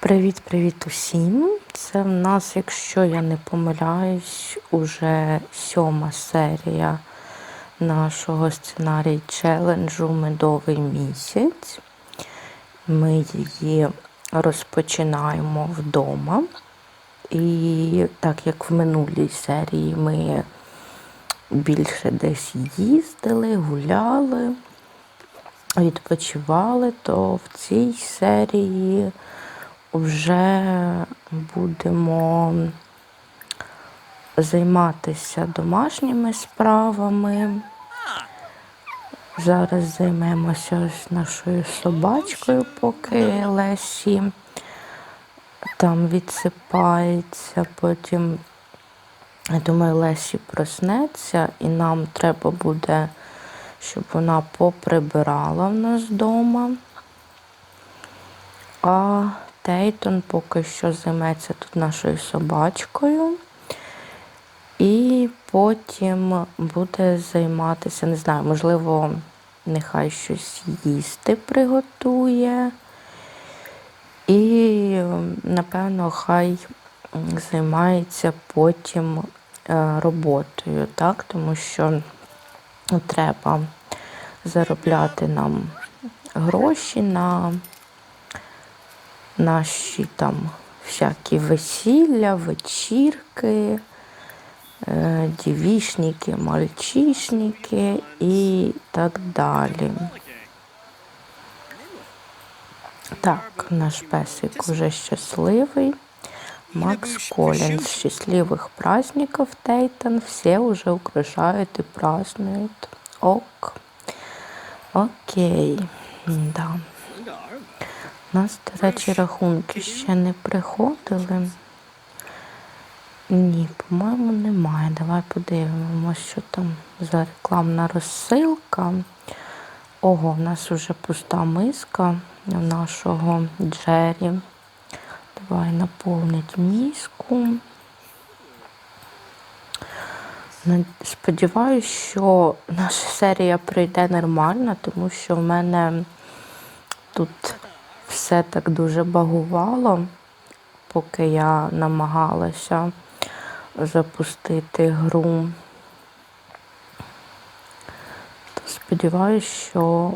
Привіт-привіт усім! Це в нас, якщо я не помиляюсь, уже сьома серія нашого сценарій челенджу Медовий місяць. Ми її розпочинаємо вдома. І так як в минулій серії ми більше десь їздили, гуляли, відпочивали, то в цій серії вже будемо займатися домашніми справами. Зараз займемося ось нашою собачкою, поки Лесі там відсипається. Потім, я думаю, Лесі проснеться, і нам треба буде, щоб вона поприбирала в нас вдома. А Тейтон поки що займеться тут нашою собачкою. І потім буде займатися, не знаю, можливо, нехай щось їсти приготує. І, напевно, хай займається потім е, роботою, так? тому що треба заробляти нам гроші на наші там всякі весілля, вечірки, е, дівішники, мальчишники і так далі. Так, наш песик уже щасливий. Макс Коллинз. Счастливых праздников, Тейтон. Все уже украшают и празднуют. Ок. Окей. Да. У нас, до речі, рахунки ще не приходили. Ні, по-моєму, немає. Давай подивимося, що там за рекламна розсилка. Ого, в нас вже пуста миска у нашого Джері. Давай наповнить міску. Сподіваюсь, що наша серія пройде нормально, тому що в мене тут все так дуже багувало, поки я намагалася запустити гру. То сподіваюсь, що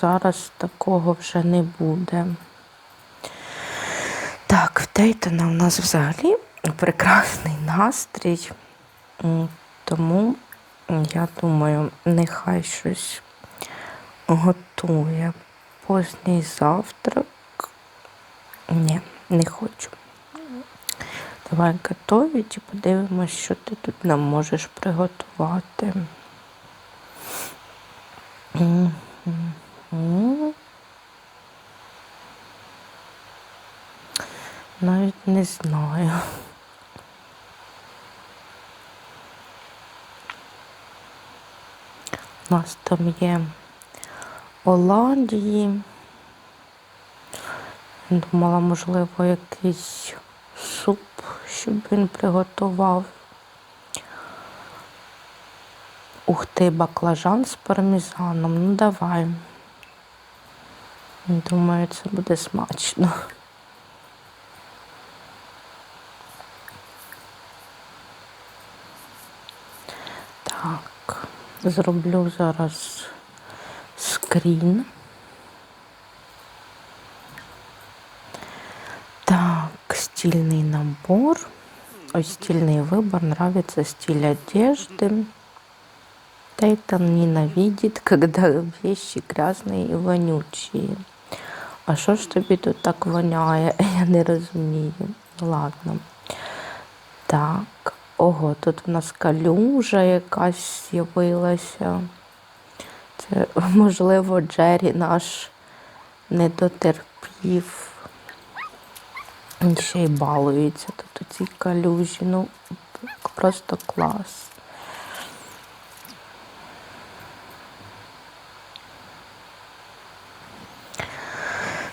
зараз такого вже не буде. Так, в Тейтона у нас взагалі прекрасний настрій, тому я думаю, нехай щось готує. Поздній завтрак. Ні, не хочу. Давай готовить і подивимось, що ти тут нам можеш приготувати. Навіть не знаю. У нас там є оладії. Думала, можливо, якийсь суп, щоб він приготував. Ух ти, баклажан з пармезаном. Ну давай. Думаю, це буде смачно. Так, зроблю зараз скрін. Так, стильный набор. Ой, стильный выбор. Нравится стиль одежды. Тейтон ненавидит, когда вещи грязные и вонючие. А що ж тобі тут так воняє? Я не розумію. Ладно. Так. Ого, тут в нас калюжа якась з'явилася. Це, можливо, Джері наш не дотерпів. Він ще й балується тут у цій калюжі. Ну, просто клас.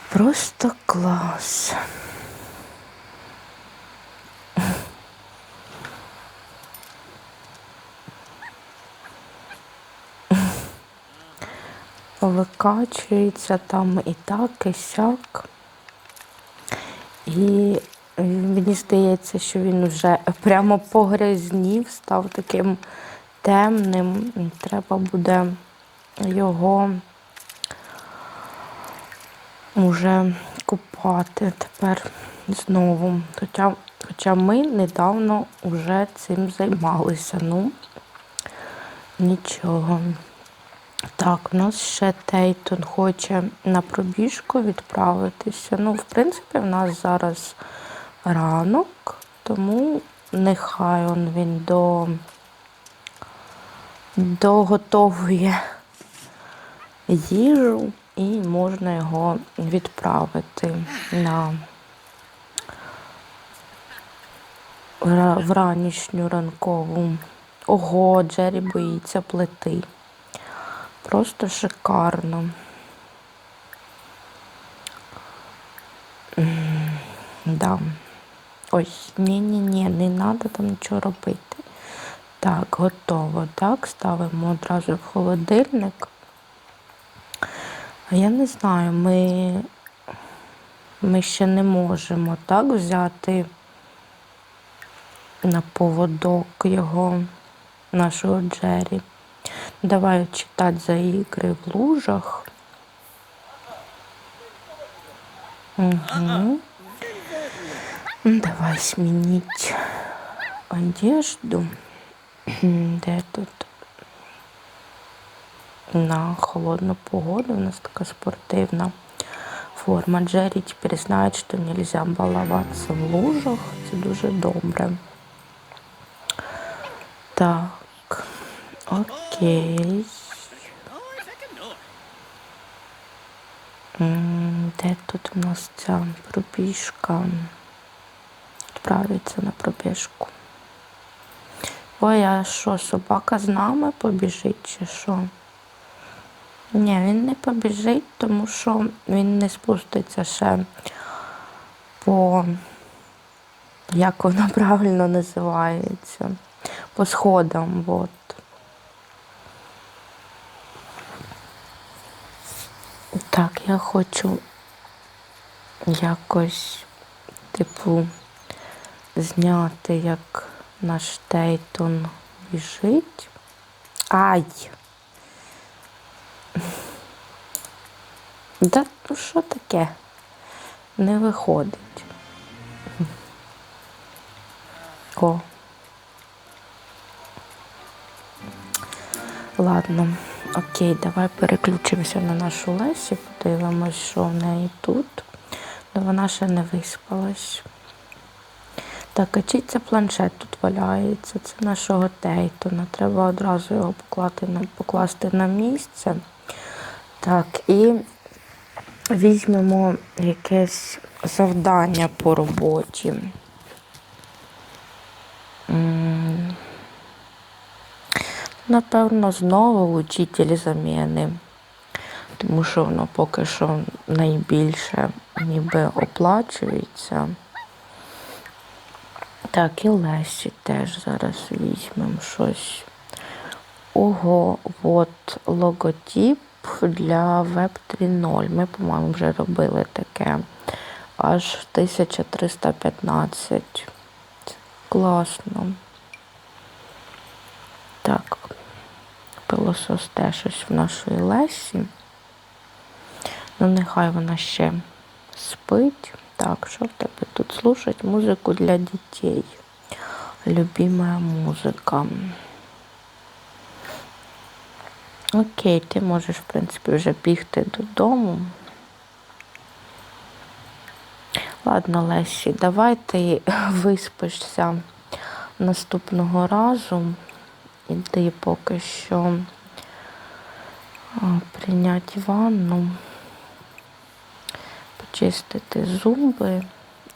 Просто клас. Викачується там і так, і сяк. І е, мені здається, що він вже прямо погрязнів, став таким темним. Треба буде його уже купати тепер знову. Хоча, хоча ми недавно вже цим займалися. Ну, нічого. Так, у нас ще Тейтон хоче на пробіжку відправитися. Ну, в принципі, в нас зараз ранок, тому нехай он він до, доготовує їжу і можна його відправити на ра- в ранішню ранкову. Ого, Джері боїться плити. Просто шикарно. Да. Ой, ні-ні-ні, не треба там нічого робити. Так, готово. Так, ставимо одразу в холодильник. А я не знаю, ми, ми ще не можемо так взяти на поводок його, нашого Джері. Давай читати за ігри в лужах. Угу. Давай сменить одежду. Де тут? На холодну погоду у нас така спортивна форма. Джері тепер знає, що нельзя балуватися в лужах. Це дуже добре. Так. Окей. Де тут у нас ця пробіжка? Відправиться на пробіжку. Ой, а що, собака з нами побіжить чи що? Ні, він не побіжить, тому що він не спуститься ще по, як воно правильно називається, по сходам. От. Так, я хочу якось, типу, зняти, як наш Тейтон біжить. Ай! Да, ну що таке? Не виходить. О. Ладно, окей, давай переключимося на нашу Лесі, подивимось, що в неї тут. Ну, вона ще не виспалась. Так, а чий це планшет тут валяється? Це нашого Тейтона. Треба одразу його покласти на, покласти на місце. Так, і візьмемо якесь завдання по роботі. Напевно, знову учитель заміни, тому що воно поки що найбільше ніби оплачується. Так, і Лесі теж зараз візьмемо щось. Ого, от логотип для Web 3.0. Ми, по-моєму, вже робили таке. Аж 1315. Класно. Так, пилосос теж щось в нашої Лесі. Ну, нехай вона ще спить. Так, що в тебе тут слушать музику для дітей. Любимая музика. Окей, ти можеш, в принципі, вже бігти додому. Ладно, Лесі, давай ти виспишся наступного разу. Іди поки що прийняти ванну, почистити зуби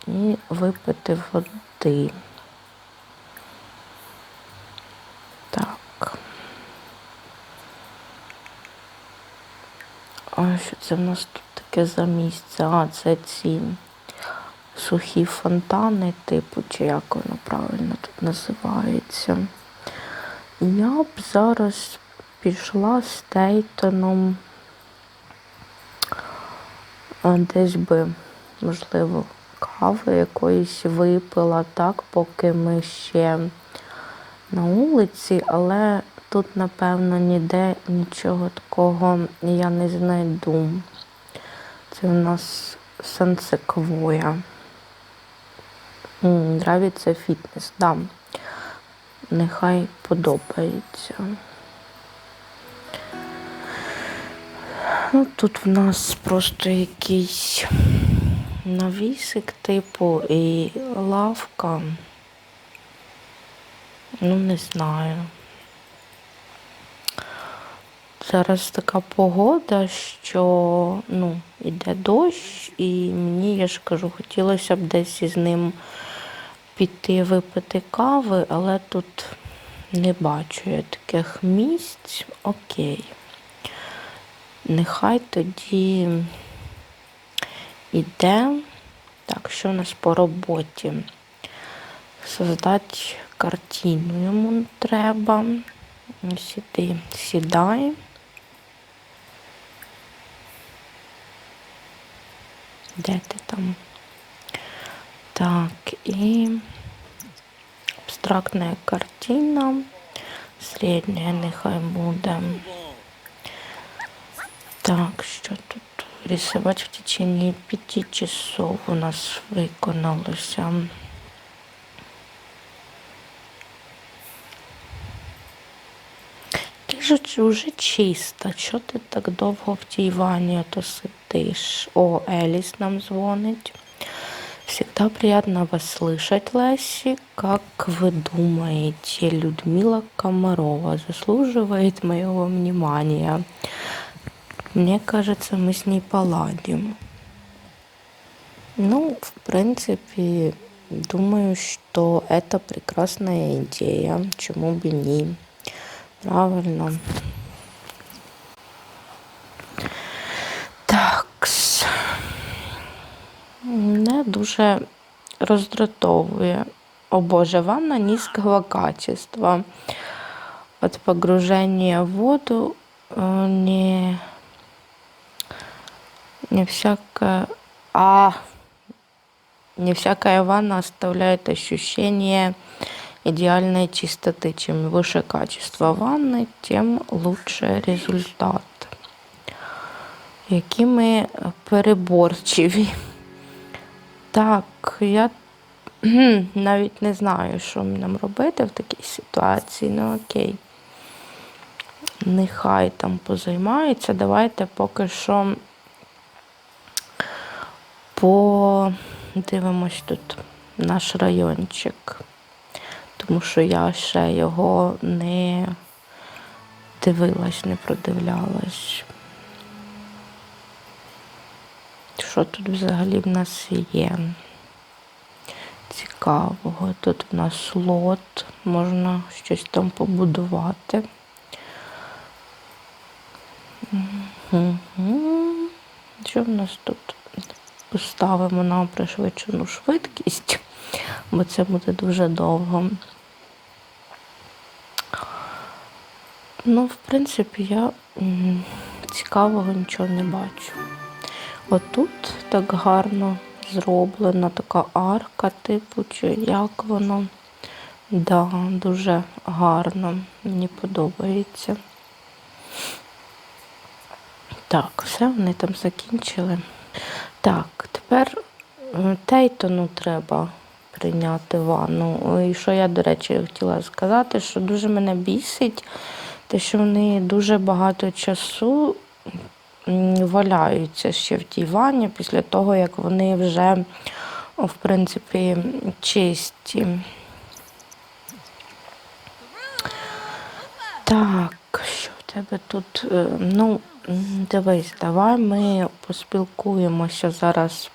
і випити води. Так. А що це в нас тут таке за місце? А, це ці сухі фонтани, типу, чи як воно правильно тут називається. Я б зараз пішла з Тейтоном десь би, можливо, кави якоїсь випила, так, поки ми ще на вулиці, але тут, напевно, ніде нічого такого я не знайду. Це у нас сансеквоя. Нравиться фітнес, да. Нехай подобається. Ну, тут в нас просто якийсь навісик типу і лавка. Ну, не знаю. Зараз така погода, що ну, іде дощ, і мені, я ж кажу, хотілося б десь із ним піти випити кави, але тут не бачу я таких місць. Окей. Нехай тоді іде. Так, що у нас по роботі? Создати картину йому треба. Сіди, сідай. Де ти там? Так, і абстрактна картина. Средняя нехай буде. Так, що тут? Рисовать в течение пяти часов у нас виконалося. Ти ж вже чисто. Чого ти так довго в тій ванні ото сидиш? О, Еліс нам дзвонить. Всегда приятно вас слышать, Леси. Как вы думаете, Людмила Комарова заслуживает моего внимания? Мне кажется, мы с ней поладим. Ну, в принципе, думаю, что это прекрасная идея. Чему бы не. Правильно. дуже роздратовує. О боже, ванна низкого качества. От погружения в воду э, не, не всякая... А, не всякая ванна оставляет ощущение идеальной чистоты. Чем выше качество ванны, тем лучше результат. Які ми переборчиві. Так, я навіть не знаю, що нам робити в такій ситуації. Ну окей. Нехай там позаймаються. Давайте поки що подивимось тут наш райончик. Тому що я ще його не дивилась, не продивлялась. Що тут взагалі в нас є? Цікавого. Тут в нас лот, можна щось там побудувати. Що в нас тут? Поставимо на пришвидшену швидкість, бо це буде дуже довго. Ну, в принципі, я цікавого нічого не бачу. Отут так гарно зроблена така арка, типу, чи як воно. Да, дуже гарно. Мені подобається. Так, все, вони там закінчили. Так, тепер е, Тейтону треба прийняти ванну. І що я, до речі, хотіла сказати, що дуже мене бісить, те, що вони дуже багато часу валяються ще в тій ванні після того, як вони вже, в принципі, чисті. Так, що в тебе тут? Е, Ну, дивись, давай ми поспілкуємося зараз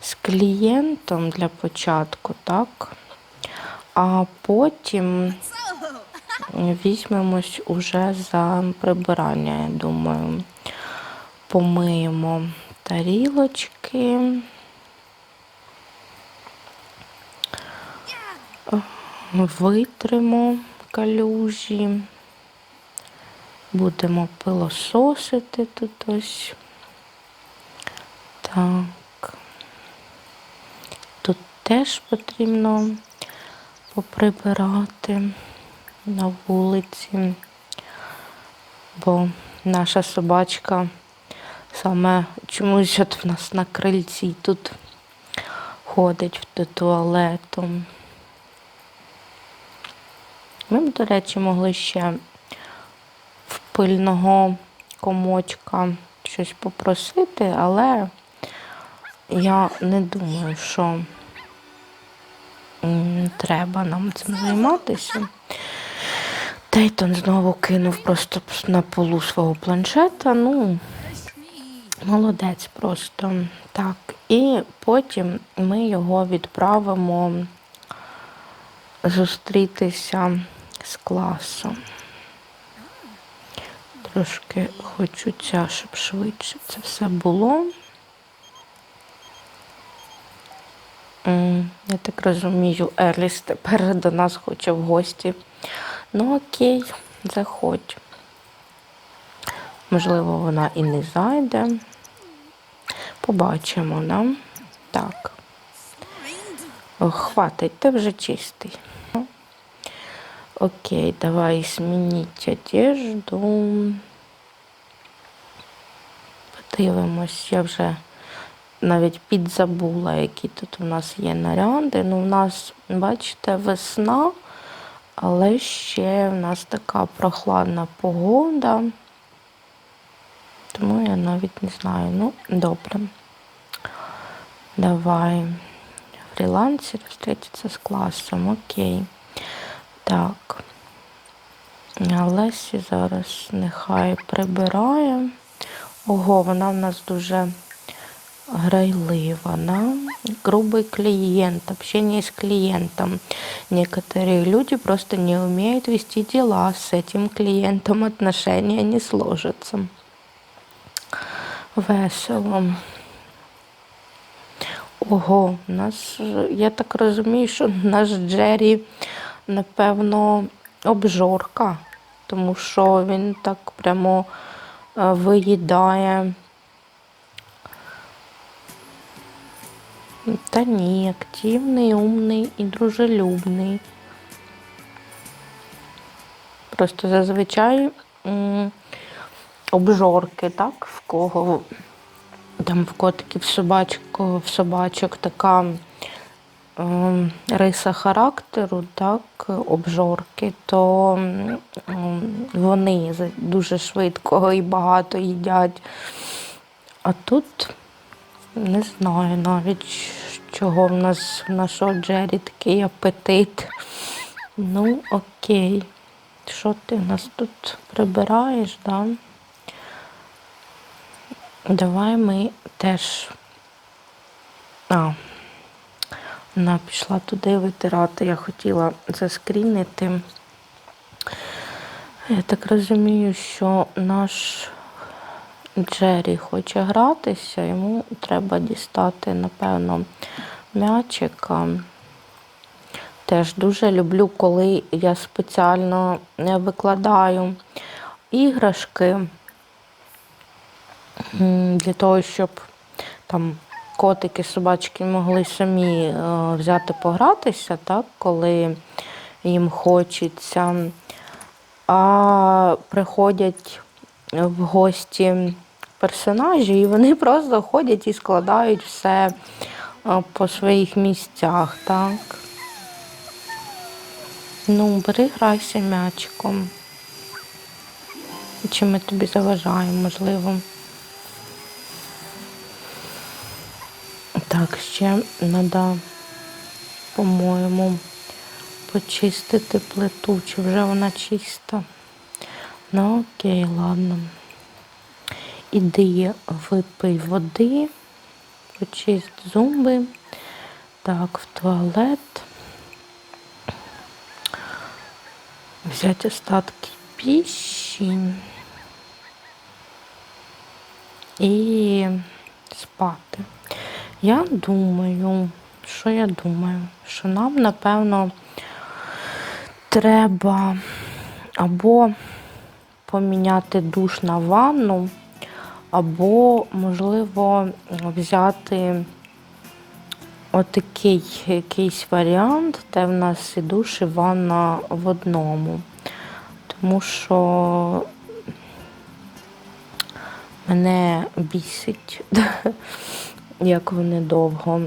з клієнтом для початку, так? А потім візьмемось уже за прибирання, я думаю. Помиємо тарілочки. Витримо калюжі. Будемо пилососити тут ось. Так. теж потрібно поприбирати на вулиці, бо наша собачка саме чомусь от в нас на крильці тут ходить до туалету. Ми б, до речі, могли ще в пильного комочка щось попросити, але я не думаю, що треба нам цим займатися. Тейтон знову кинув просто на полу свого планшета. Ну, молодець просто. Так. І потім ми його відправимо зустрітися з класом. Трошки хочуться, щоб швидше це все було. Я так розумію, Еліс тепер до нас хоче в гості. Ну окей, заходь. Можливо, вона і не зайде. Побачимо, да? Так. Хватить, ти вже чистий. Окей, давай змініть одежду. Подивимось, я вже навіть підзабула, які тут у нас є наряди. Ну, у нас, бачите, весна, але ще в нас така прохладна погода. Тому я навіть не знаю. Ну, добре. Давай. Фрілансер встретиться з класом. Окей. Так. А Лесі зараз нехай прибирає. Ого, вона в нас дуже грайлива, да? грубый клиент, общение с клиентом. Некоторые люди просто не умеют вести дела с этим клиентом, отношения не сложатся. Весело. Ого, нас, я так розумію, що наш Джері, напевно, обжорка, тому що він так прямо е, виїдає. Та ні, активний, умний і дружелюбний. Просто зазвичай обжорки, так, в кого там в котиків, в собачку, в собачок така ем, риса характеру, так, обжорки, то м, вони дуже швидко і багато їдять. А тут не знаю навіть, чого в нас в нашого Джері такий апетит. Ну, окей. Що ти нас тут прибираєш, да? Давай ми теж. А, вона пішла туди витирати. Я хотіла заскрінити. Я так розумію, що наш Джері хоче гратися, йому треба дістати, напевно, м'ячика. Теж дуже люблю, коли я спеціально е, викладаю іграшки для того, щоб там котики, собачки могли самі е, взяти погратися, так, коли їм хочеться. А приходять в гості персонажі, і вони просто ходять і складають все е, по своїх місцях, так. Ну, бери грайся м'ячиком. Чи ми тобі заважаємо, можливо. Так, ще треба, по-моєму, почистити плиту, чи вже вона чиста. Ну окей, ладно. Іди випий води, почисть зуби. Так, в туалет. Взять остатки пищи. І спати. Я думаю, що я думаю, що нам, напевно, треба або поміняти душ на ванну, або, можливо, взяти отакий якийсь варіант, де в нас і душ, і ванна в одному. Тому що мене бісить, як вони довго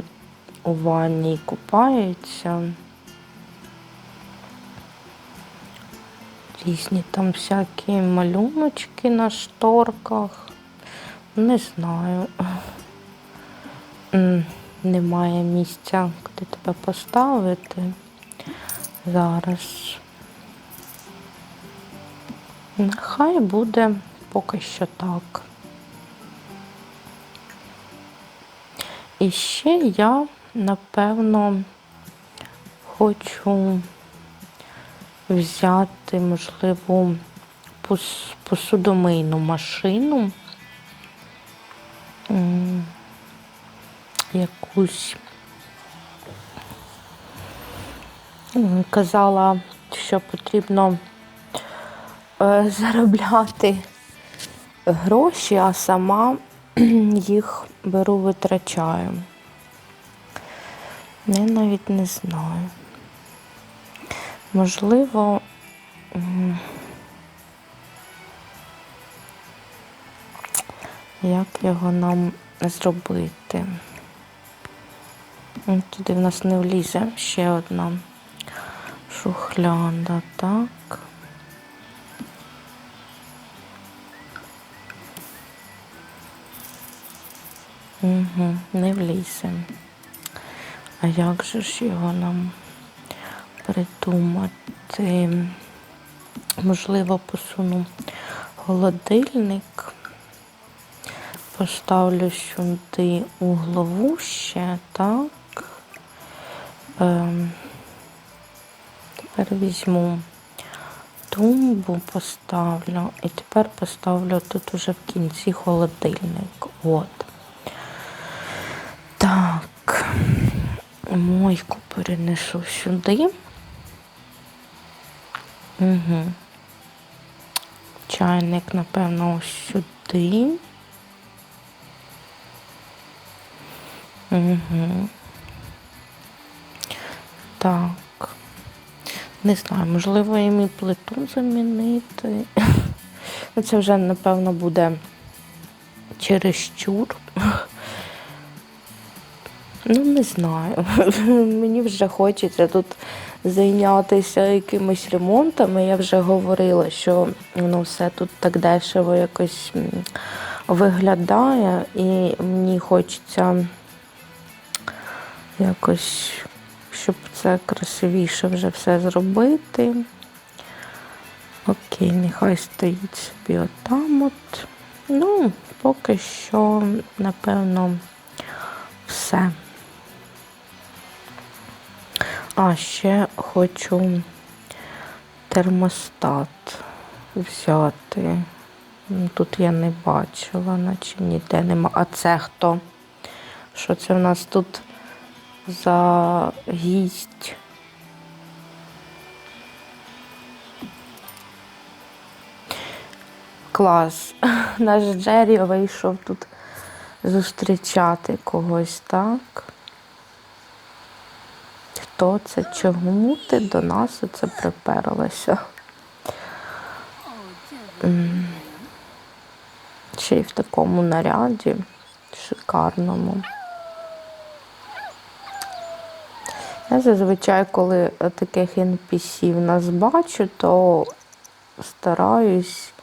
у ванні купаються. Різні там всякі малюночки на шторках. Не знаю. Немає місця, куди тебе поставити. Зараз. Нехай буде поки що так. І ще я, напевно, хочу взяти, можливо, посудомийну машину. Якусь казала, що потрібно е, заробляти гроші, а сама їх беру, витрачаю. Я навіть не знаю. Можливо, як його нам зробити? Туди в нас не влізе ще одна шухляда, так. Угу, не влізе. А як же ж його нам придумати? Можливо, посуну холодильник. Поставлю сюди углову ще, так. Ем, тепер візьму тумбу, поставлю. І тепер поставлю тут уже в кінці холодильник. От. Так, мойку перенесу сюди. Угу. Чайник, напевно, ось сюди. Угу. Так. Не знаю, можливо, їм і плиту замінити. Це вже, напевно, буде чересчур. Ну, не знаю. Мені вже хочеться тут зайнятися якимись ремонтами. Я вже говорила, що воно все тут так дешево якось виглядає, і мені хочеться якось, щоб це красивіше вже все зробити. Окей, нехай стоїть собі отам от. Ну, поки що, напевно, все. А ще хочу термостат взяти. Тут я не бачила, наче ніде нема. А це хто? Що це в нас тут за гість? Клас. Наш Джері вийшов тут зустрічати когось, так? Хто це? Чому ти до нас оце приперлася? Ще й в такому наряді шикарному. Я зазвичай, коли таких NPC в нас бачу, то стараюсь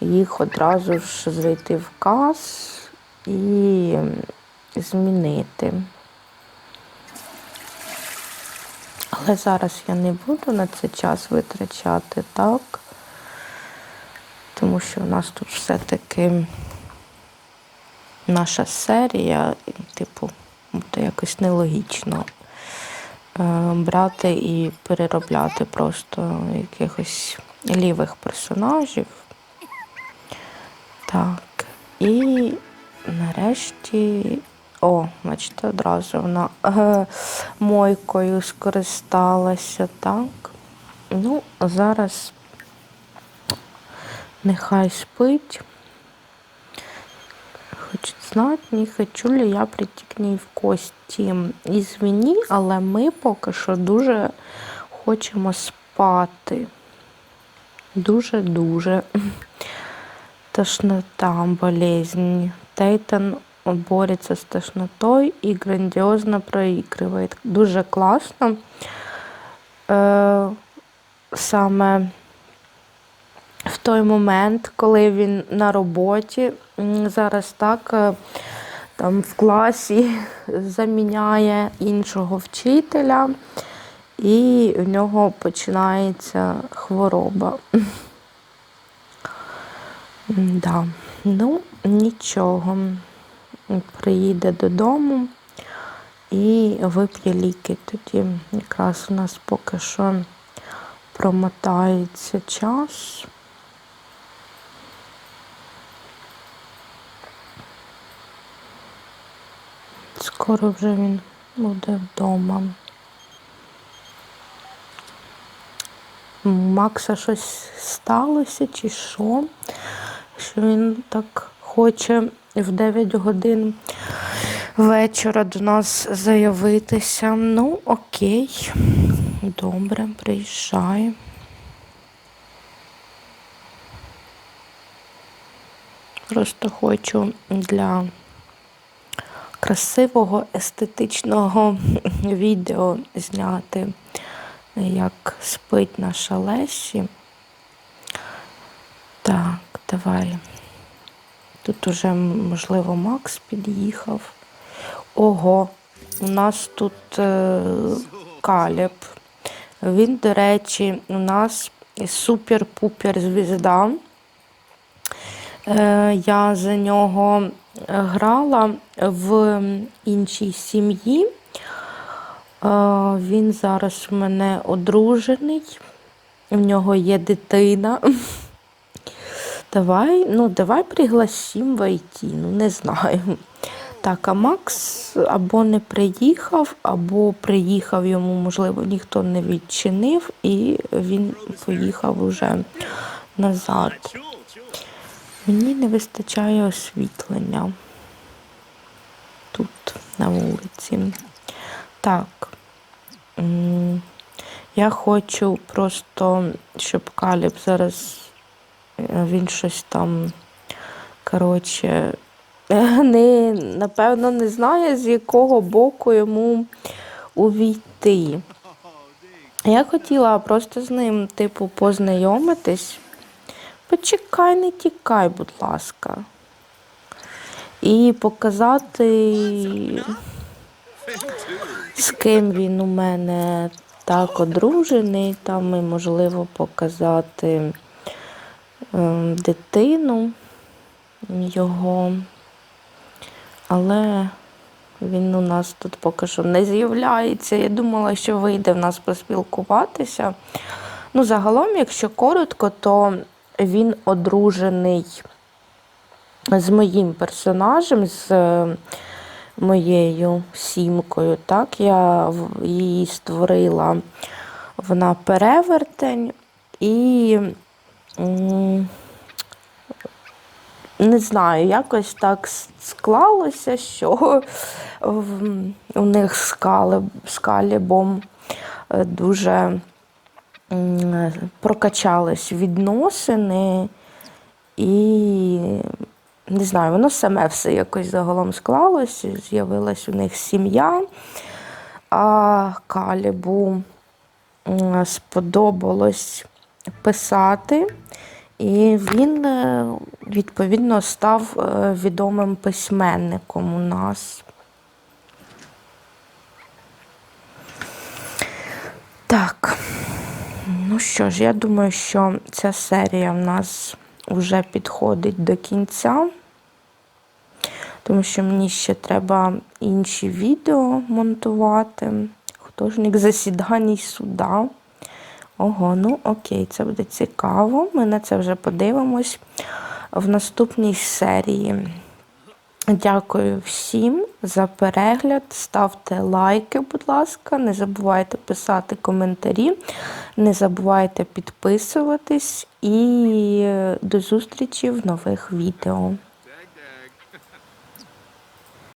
їх одразу ж зайти в кас і змінити. Але зараз я не буду на це час витрачати, так? Тому що у нас тут все-таки наша серія, типу, буде якось нелогічно е, брати і переробляти просто якихось лівих персонажів. Так, і нарешті. О, бачите, одразу вона е, мойкою скористалася, так. Ну, зараз нехай спить. хочет знати, не хочу ли я прийти к ній в гості. Ізвіні, але ми поки що дуже хочемо спати. Дуже-дуже. Тошнота, болезнь. Тейтан бореться з тошнотою і грандіозно проігрує. Дуже класно. Е, саме в той момент, коли він на роботі, зараз так е, там в класі заміняє іншого вчителя, і в нього починається хвороба. Да. Ну, нічого. Приїде додому і вип'є ліки. Тоді якраз у нас поки що промотається час. Скоро вже він буде вдома. Макса щось сталося чи що? Що він так хоче в 9 годин вечора до нас заявитися. Ну, окей, добре, приїжджай. Просто хочу для красивого естетичного відео зняти, як спить наша Лесі. Так, давай. Тут уже, можливо, Макс під'їхав. Ого, у нас тут е, Каліб. Він, до речі, у нас супер-пупер звізда. Е, я за нього грала в іншій сім'ї. Е, Він зараз в мене одружений, в нього є дитина. Давай, ну, давай пригласим войти, ну не знаю. Так, а Макс або не приїхав, або приїхав йому, можливо, ніхто не відчинив, і він поїхав уже назад. Мені не вистачає освітлення тут, на вулиці. Так. Я хочу просто, щоб Каліб зараз він щось там, коротше, не, напевно, не знає, з якого боку йому увійти. Я хотіла просто з ним, типу, познайомитись. Почекай, не тікай, будь ласка. І показати, з ким він у мене так одружений, там і, можливо, показати дитину його. Але він у нас тут поки що не з'являється. Я думала, що вийде в нас поспілкуватися. Ну, загалом, якщо коротко, то він одружений з моїм персонажем, з е, моєю сімкою. Так, я її створила, вона перевертень і. Не знаю, якось так склалося, що у них з Калеб- з Калібом е, дуже прокачались відносини, і не знаю, воно саме все якось загалом склалося, з'явилась у них сім'я, а Калібу сподобалось писати. І він, е, відповідно, став е, відомим письменником у нас. Так, ну що ж, я думаю, що ця серія в нас вже підходить до кінця, тому що мені ще треба інші відео монтувати. Художник засідань суда. Ого, ну окей, це буде цікаво. Ми на це вже подивимось в наступній серії. Дякую всім за перегляд. Ставте лайки, будь ласка. Не забувайте писати коментарі, не забувайте підписуватись і до зустрічі в нових відео.